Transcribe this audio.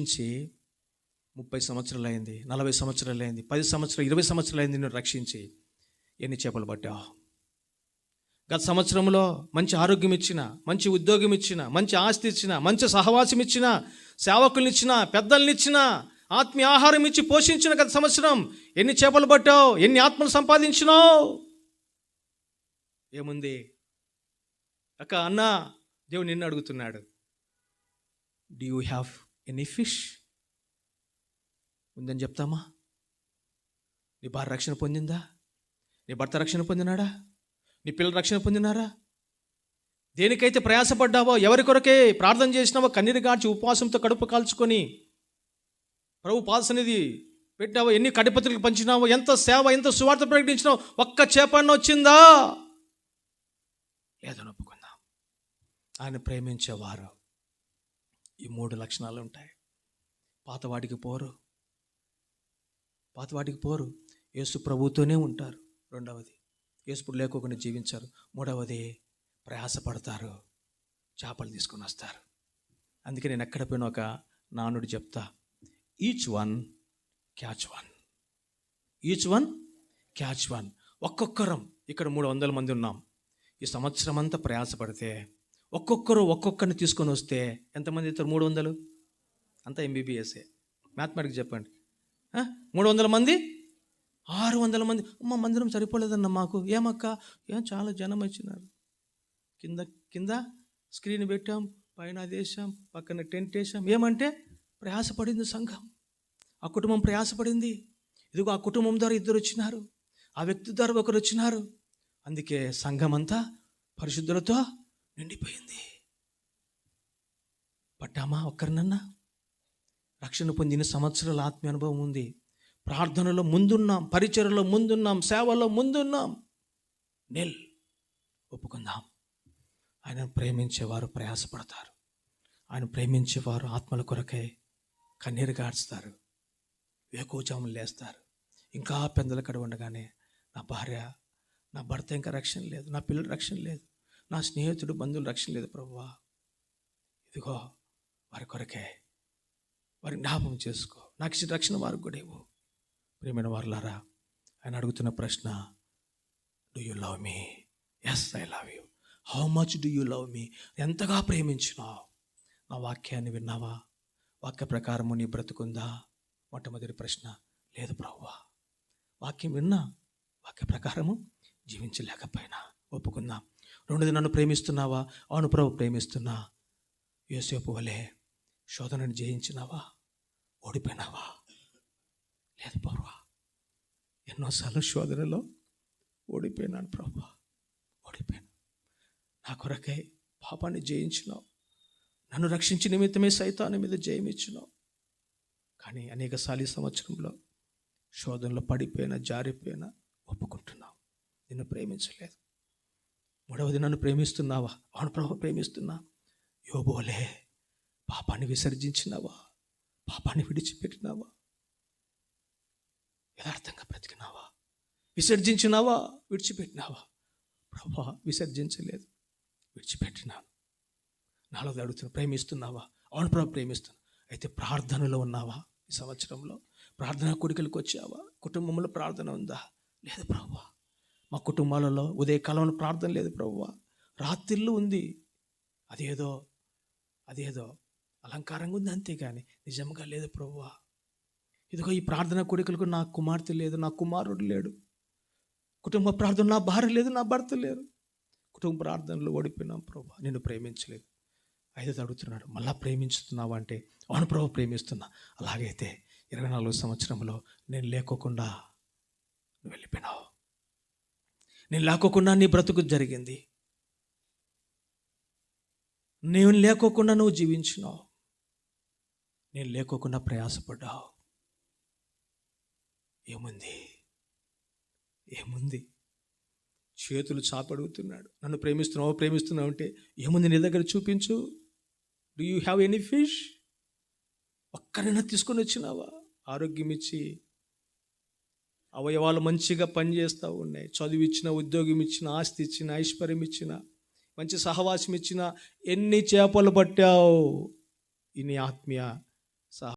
నుంచి ముప్పై సంవత్సరాలు అయింది నలభై సంవత్సరాలు అయింది పది సంవత్సరాలు ఇరవై సంవత్సరాలు అయింది నిన్ను రక్షించి ఎన్ని చేపలు పట్టావు? గత సంవత్సరంలో మంచి ఆరోగ్యం ఇచ్చిన మంచి ఉద్యోగం ఇచ్చిన మంచి ఆస్తి ఇచ్చిన మంచి సహవాసం ఇచ్చిన సేవకుల్ని ఇచ్చిన పెద్దల్ని ఇచ్చిన ఆత్మీయ ఆహారం ఇచ్చి పోషించిన గత సంవత్సరం ఎన్ని చేపలు పట్టావు? ఎన్ని ఆత్మలు సంపాదించినావు? ఏముంది? అక్క అన్న దేవుడు నిన్ను అడుగుతున్నాడు. Do you have any fish ఉందని చెప్తామా? నీ భార్య రక్షణ పొందిందా? నీ భర్త రక్షణ పొందినాడా? నీ పిల్లలు రక్షణ పొందినారా? దేనికైతే ప్రయాసపడ్డావో ఎవరి కొరకే ప్రార్థన చేసినావో కన్నీరు గాడ్చి ఉపవాసంతో కడుపు కాల్చుకొని ప్రభు పాదసనిధి పెట్టావో ఎన్ని కడిపత్రికలు పంచినావో ఎంత సేవ ఎంత సువార్త ప్రకటించినావో ఒక్క చేపన్న వచ్చిందా? లేదని ఒప్పుకుందాం. ఆయన ప్రేమించేవారు. ఈ మూడు లక్షణాలు ఉంటాయి. పాతవాడికి పోరు. పాతవాడికి పోరు. యేసు ప్రభుతోనే ఉంటారు. రెండవది యేసుపుడు లేకోకుండా జీవించారు. మూడవది ప్రయాసపడతారు. చేపలు తీసుకొని వస్తారు. అందుకే నేను ఎక్కడ పోయినా ఒక నానుడు చెప్తా. Each one catch one each one catch one ఒక్కొక్కరం. ఇక్కడ మూడు వందల మంది ఉన్నాం. ఈ సంవత్సరం అంతా ప్రయాసపడితే ఒక్కొక్కరు ఒక్కొక్కరిని తీసుకొని వస్తే ఎంతమంది ఇస్తారు మూడు వందలు? అంతా ఎంబీబీఎస్ఏ మ్యాథమెటిక్స్ చెప్పండి. మూడు వందల మంది? ఆరు వందల మంది. అమ్మ మందిరం సరిపోలేదన్న మాకు. ఏమక్క? ఏం చాలా జనం వచ్చినారు. కింద కింద స్క్రీన్ పెట్టాం పైన దేశం పక్కన టెంట్ వేసాం ఏమంటే ప్రయాసపడింది సంఘం. ఆ కుటుంబం ప్రయాసపడింది. ఇదిగో ఆ కుటుంబం ద్వారా ఇద్దరు వచ్చినారు. ఆ వ్యక్తి ద్వారా ఒకరు వచ్చినారు. అందుకే సంఘం అంతా పరిశుద్ధులతో నిండిపోయింది. పట్టామా ఒక్కరినన్నా? రక్షణ పొందిన సంవత్సరాల ఆత్మ అనుభవం ఉంది. ప్రార్థనలో ముందున్నాం పరిచయలో ముందున్నాం సేవలో ముందున్నాం. నెల్ ఒప్పుకుందాం. ఆయన ప్రేమించేవారు ప్రయాసపడతారు. ఆయన ప్రేమించేవారు ఆత్మల కొరకై కన్నీరు గాడ్స్తారు వేకోజాములు లేస్తారు. ఇంకా పెందల కడ ఉండగానే నా భార్య నా భర్త ఇంకా రక్షణ లేదు నా పిల్లల రక్షణ లేదు. నా స్నేహితుడు బంధువులు రక్షణ లేదు ప్రభువా. ఇదిగో వారి కొరకే వారి జ్ఞాపకం చేసుకో. నాకు ఇచ్చిన రక్షణ వారికి కూడా ఇవ్వు. ప్రియమైన వారులారా ఆయన అడుగుతున్న ప్రశ్న do you love me yes I love you how much do you love me ఎంతగా ప్రేమించినావు? నా వాక్యాన్ని విన్నావా? వాక్య ప్రకారము నీ బ్రతుకుందా? మొట్టమొదటి ప్రశ్న లేదు ప్రభువా. వాక్యం విన్నా? వాక్య ప్రకారము జీవించలేకపోయినా. ఒప్పుకుందాం. రెండోది నన్ను ప్రేమిస్తున్నావా? అవును ప్రభు ప్రేమిస్తున్నా. యోసేపు వలె శోధనను జయించినావా? ఓడిపోయినావా? లేదు ప్రభా. ఎన్నోసార్లు శోధనలో ఓడిపోయినాను ప్రభా. ఓడిపోయాను. నా కొరకై పాపాన్ని జయించినావు. నన్ను రక్షించి నిమిత్తమే సైతాన్ని మీద జయమిచ్చినావు. కానీ అనేక సాలి సంవత్సరంలో శోధనలో పడిపోయిన జారిపోయినా ఒప్పుకుంటున్నావు. నిన్ను ప్రేమించలేదు. మూడవది నన్ను ప్రేమిస్తున్నావా? అవును ప్రభు ప్రేమిస్తున్నా. యోబోలే పాపాన్ని విసర్జించినావా? పాపాన్ని విడిచిపెట్టినావా? యథార్థంగా బ్రతికినావా? విసర్జించినావా? విడిచిపెట్టినావా? ప్రభా విసర్జించలేదు. విడిచిపెట్టినాను. నాలుగు అడుగుతున్నా ప్రేమిస్తున్నావా? అవును ప్రభు ప్రేమిస్తున్నా. అయితే ప్రార్థనలో ఉన్నావా ఈ సంవత్సరంలో? ప్రార్థనా కోరికలకు వచ్చావా? కుటుంబంలో ప్రార్థన ఉందా? లేదు ప్రభా. మా కుటుంబాలలో ఉదయకాలంలో ప్రార్థన లేదు ప్రభువ. రాత్రిళ్ళు ఉంది. అదేదో అదేదో అలంకారంగా ఉంది అంతేగాని నిజంగా లేదు ప్రభువా. ఇదిగో ఈ ప్రార్థన కోరికలకు నా కుమార్తె లేదు నా కుమారుడు లేడు. కుటుంబ ప్రార్థన నా భార్య లేదు నా భర్త లేరు. కుటుంబ ప్రార్థనలో ఓడిపోయినాం ప్రభు నేను ప్రేమించలేదు. అయితే అడుగుతున్నాడు మళ్ళా ప్రేమించుతున్నావా అంటే అవును ప్రభు ప్రేమిస్తున్నా. అలాగైతే ఇరవై నాలుగు సంవత్సరంలో నేను లేకోకుండా నువ్వు వెళ్ళిపోయినావు. నేను లేకోకుండా నీ బ్రతుకు జరిగింది. నేను లేకోకుండా నువ్వు జీవించినావు. నేను లేకోకుండా ప్రయాసపడ్డావు. ఏముంది? ఏముంది? చేతులు చాపడుగుతున్నాడు. నన్ను ప్రేమిస్తున్నావు ప్రేమిస్తున్నావు అంటే ఏముంది నీ దగ్గర చూపించు? Do you have any fish ఒక్కరైనా తీసుకొని వచ్చినావా? ఆరోగ్యం ఇచ్చి అవయవాలు మంచిగా పనిచేస్తూ ఉన్నాయి. చదువు ఇచ్చిన ఉద్యోగం ఇచ్చిన ఆస్తి ఇచ్చిన ఐశ్వర్యం ఇచ్చిన మంచి సహవాసం ఇచ్చిన ఎన్ని చేపలు పట్టావు? ఇన్ని ఆత్మీయ సహ